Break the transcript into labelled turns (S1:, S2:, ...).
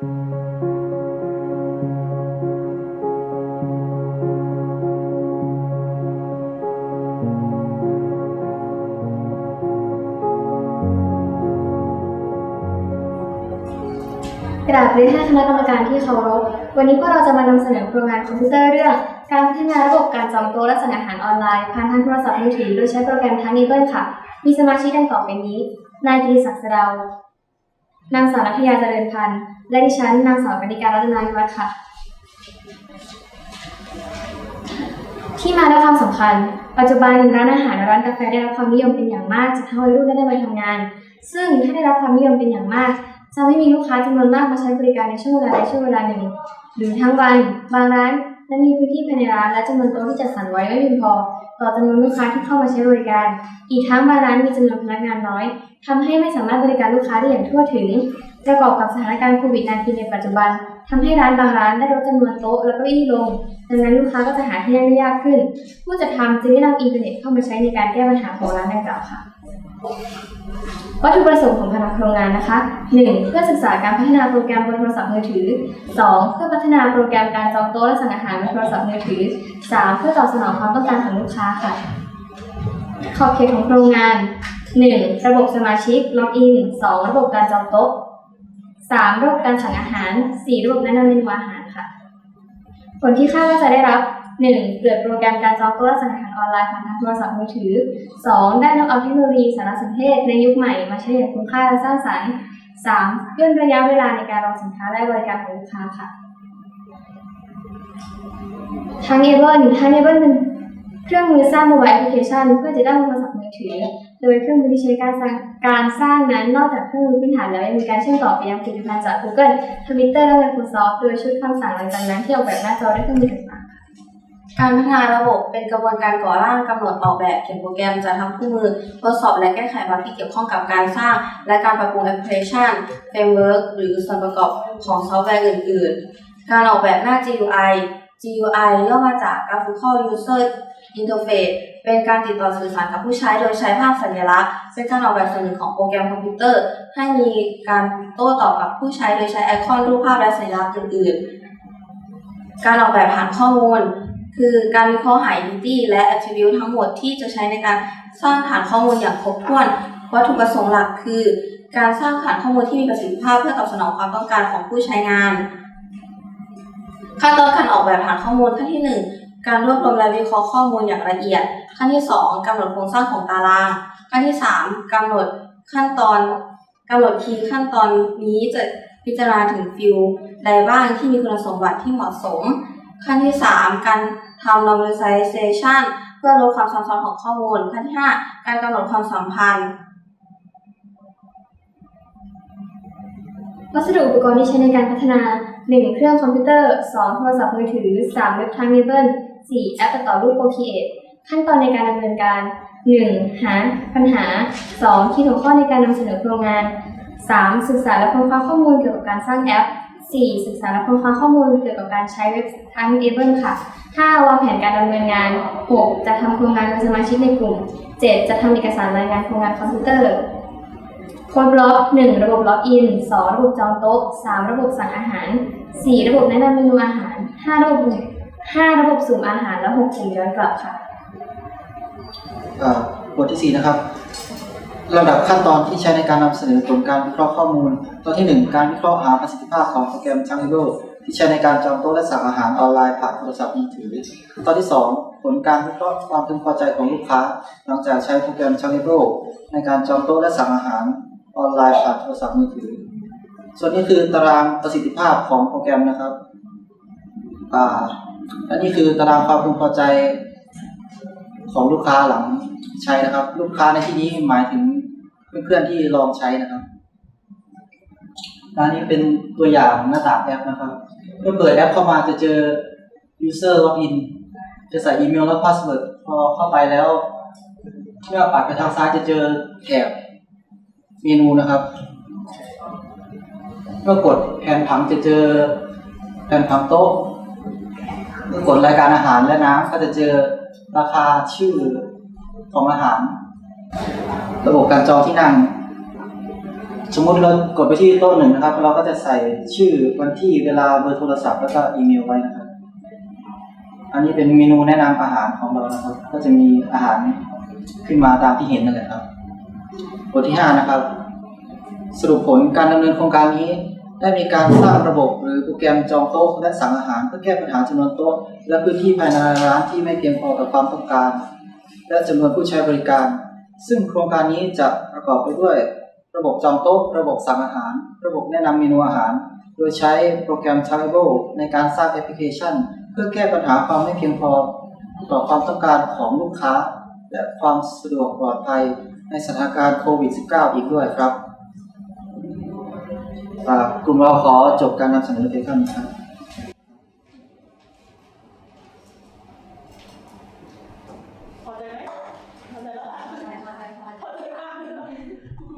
S1: กราบเรียนท่านคณะกรรมการที่เคารพ วันนี้พวกเราจะมานำเสนอโครงงานคอมพิวเตอร์เรื่อง การพัฒนาระบบการจองโต๊ะและสั่งอาหารออนไลน์ผ่านทางโทรศัพท์มือถือโดยใช้โปรแกรมทังนี้เบิลค่ะ มีสมาชิกดังต่อไปนี้ นายกิติศักดิ์สเดา นางสาวนัทยาเจริญพันธ์และดิฉันนางสาวกนิการรัตนาวิวัฒน์ค่ะ ที่มาและความสำคัญ ปัจจุบันร้านอาหารและร้านกาแฟได้รับความนิยมเป็นอย่างมากจากทั้งวัยรุ่นและในวัยทำงาน ซึ่งถ้าได้รับความนิยมเป็นอย่างมากจะไม่มีลูกค้าจำนวนมากมาใช้บริการในช่วงเวลาใดช่วงเวลาหนึ่งหรือทั้งวัน บางร้าน และมีพื้นที่ภายในร้านและจำนวนโต๊ะที่จัดสรรไว้ไม่เพียงพอ ต่อจำนวนลูกค้าที่เข้ามาใช้บริการ อีกทั้งบางร้านมีจำนวนพนักงานน้อยทำให้ไม่สามารถบริการลูกค้าได้อย่างทั่วถึง ประกอบกับสถานการณ์โควิด -19 ในปัจจุบันทำให้ร้านบางร้านได้ลดจำนวนโต๊ะและเก้าอี้ลง ดังนั้นลูกค้าก็จะหาที่นั่งได้ยากขึ้น ผู้จัดทำจึงได้นำอินเทอร์เน็ตเข้ามาใช้ในการแก้ปัญหาของร้านดังกล่าวค่ะ วัตถุประสงค์ของคณะโครงงานนะคะ 1. เพื่อศึกษาการพัฒนาโปรแกรมบนโทรศัพท์มือถือ 2. เพื่อพัฒนาโปรแกรมการจองโต๊ะและสั่งอาหารบนโทรศัพท์มือถือ 3. เพื่อตอบสนองความต้องการของลูกค้าค่ะ ขอบเขตของโครงงาน 1. ระบบสมาชิกล็อกอิน 2. ระบบการจองโต๊ะ 3. ระบบการสั่งอาหาร 4. ระบบแนะนำเมนูอาหารค่ะ ผลที่คาดว่าจะได้รับ 1. เกิดโปรแกรมการจองโต๊ะสั่งอาหารออนไลน์ผ่านทางโทรศัพท์มือถือ 2. ได้นำเอาเทคโนโลยีสารสนเทศในยุคใหม่มาใช้อย่างคุ้มค่าและสร้างสรรค์ 3. ย่นระยะเวลาในการรอสินค้าและบริการของลูกค้าค่ะทางเอเบิลทางเอเบิลเป็น เครื่องมือสร้างโมบายแอปพลิเคชันเพื่อจะได้โทรศัพท์มือถือ โดยเครื่องมือที่ใช้การสร้างการสร้างนั้นนอกจากเครื่องมือพื้นฐานแล้วยังมีการเชื่อมต่อไปยังผลิตภัณฑ์จาก Google Twitter และ Microsoft โดยชุดคำสั่งหลังจากนั้นที่ออกแบบหน้าจอด้วยเครื่องมือต่างๆ
S2: การพัฒนาระบบเป็นกระบวนการก่อร่างกำหนดออกแบบเขียนโปรแกรมจัดทำคู่มือทดสอบและแก้ไขบั๊กที่เกี่ยวข้องกับการสร้าง และการปรับปรุงแอปพลิเคชันเฟรมเวิร์กหรือส่วนประกอบของซอฟต์แวร์อื่น ๆ การออกแบบหน้า GUI GUI ย่อมาจาก Graphical User Interface เป็นการติดต่อสื่อสารกับผู้ใช้โดยใช้ภาพสัญลักษณ์ เป็นการออกแบบส่วนหนึ่งของโปรแกรมคอมพิวเตอร์ ให้มีการโต้ตอบกับผู้ใช้โดยใช้ไอคอนรูปภาพและสัญลักษณ์อื่นๆ การออกแบบฐานข้อมูล คือการวิเคราะห์หา entity และ attribute ทั้งหมดที่จะใช้ในการสร้างฐานข้อมูลอย่างครบถ้วน วัตถุประสงค์หลักคือ การสร้างฐานข้อมูลที่มีประสิทธิภาพเพื่อตอบสนองความต้องการของผู้ใช้งาน ขั้นตอนการออกแบบฐานข้อมูลขั้นที่ 1 การรวบรวมและวิเคราะห์ข้อมูลอย่างละเอียด ขั้นที่ 2กำหนดโครงสร้างของตาราง ขั้นที่ 3กำหนดขั้นตอนกำหนดคีย์ขั้นตอนนี้จะพิจารณาถึงฟิลใดบ้างที่มีคุณสมบัติที่เหมาะสม ขั้นที่ 3 การทำ normalization เพื่อลดความซับซ้อนของข้อมูล ขั้นที่ 5 การกำหนดความสัมพันธ์
S1: วัสดุอุปกรณ์ที่ใช้ในการพัฒนา 1. เครื่องคอมพิวเตอร์ 2. โทรศัพท์มือถือ 3. เว็บทางเนเบิล 4. แอปตัดต่อรูป Procreate ขั้นตอนในการดำเนินการ 1. หาปัญหา 2. คิดหัวข้อในการนำเสนอโครงงาน 3. ศึกษาและค้นคว้าข้อมูลเกี่ยวกับการสร้างแอป 4. ศึกษาและค้นคว้าข้อมูลเกี่ยวกับการใช้เว็บทางเนเบิลค่ะ 5. วางแผนการดำเนินงาน 6. จะทำโครงงานโดยสมาชิกในกลุ่ม 7. จะทำเอกสารรายงานโครงงานคอมพิวเตอร์ ค้ดบล็อก 1 ระบบล็อกอิน 2 ระบบจองโต๊ะ 3 ระบบสั่งอาหาร 4 ระบบแนะนำเมนูอาหาร 5 ระบบ5ระบบสุ่มอาหาร และ6สุ่มย้อนกลับค่ะ
S3: บทที่ 4 นะครับลำดับขั้นตอนที่ใช้ในการนำเสนอผลการวิเคราะห์ข้อมูล ตอนที่ 1 การวิเคราะห์หาประสิทธิภาพของโปรแกรมชังโ o ที่ใช้ในการจองโต๊ะและสั่งอาหารออนไลน์ผ่านโทรศัพท์มือถือ ตอนที่ 2 ผลการวิเคราะห์ความพึงพอใจของลูกค้า หลังจากใช้โปรแกรมชังโ o ในการจองโต๊ะและสั่งอาหาร ออนไลน์ผ่านโทรศัพท์มือถือ ส่วนนี้คือตารางประสิทธิภาพของโปรแกรมนะครับอ่าและนี่คือตารางความพึงพอใจของลูกค้าหลังใช้นะครับ ลูกค้าในที่นี้หมายถึงเพื่อนๆที่ลองใช้นะครับอันนี้เป็นตัวอย่างหน้าต่างแอปนะครับ เมื่อเปิดแอปเข้ามาจะเจอ user login จะใส่อีเมลและ password พอเข้าไปแล้ว เมื่อปัดไปทางซ้ายจะเจอแถบ เมนูนะครับเมื่อกดแผนผังจะเจอแผนผังโต๊ะเมื่อกดรายการอาหารและน้ำก็จะเจอราคาชื่อของอาหาร ระบบการจองที่นั่ง สมมติเรากดไปที่โต๊ะหนึ่งนะครับ เราก็จะใส่ชื่อวันที่เวลาเบอร์โทรศัพท์แล้วก็อีเมลไว้นะครับ อันนี้เป็นเมนูแนะนำอาหารของเรานะครับ ก็จะมีอาหารขึ้นมาตามที่เห็นนั่นแหละครับ บทที่ห้านะครับ สรุปผลการดำเนินโครงการนี้ ได้มีการสร้างระบบหรือโปรแกรมจองโต๊ะและสั่งอาหาร เพื่อแก้ปัญหาจำนวนโต๊ะและพื้นที่ภายในร้านที่ไม่เพียงพอต่อความต้องการ และจำนวนผู้ใช้บริการ ซึ่งโครงการนี้จะประกอบไปด้วย ระบบจองโต๊ะ ระบบสั่งอาหาร ระบบแนะนำเมนูอาหาร โดยใช้โปรแกรม t r a v e l ในการสร้างแอปพลิเคชัน เพื่อแก้ปัญหาความไม่เพียงพอต่อความต้องการของลูกค้า และความสะดวกปลอดภัย ในสถานการณ์โควิด -19 อีกด้วยครับกลุ่มเราขอจบการนำเสนอเพียงเท่านี้ครับ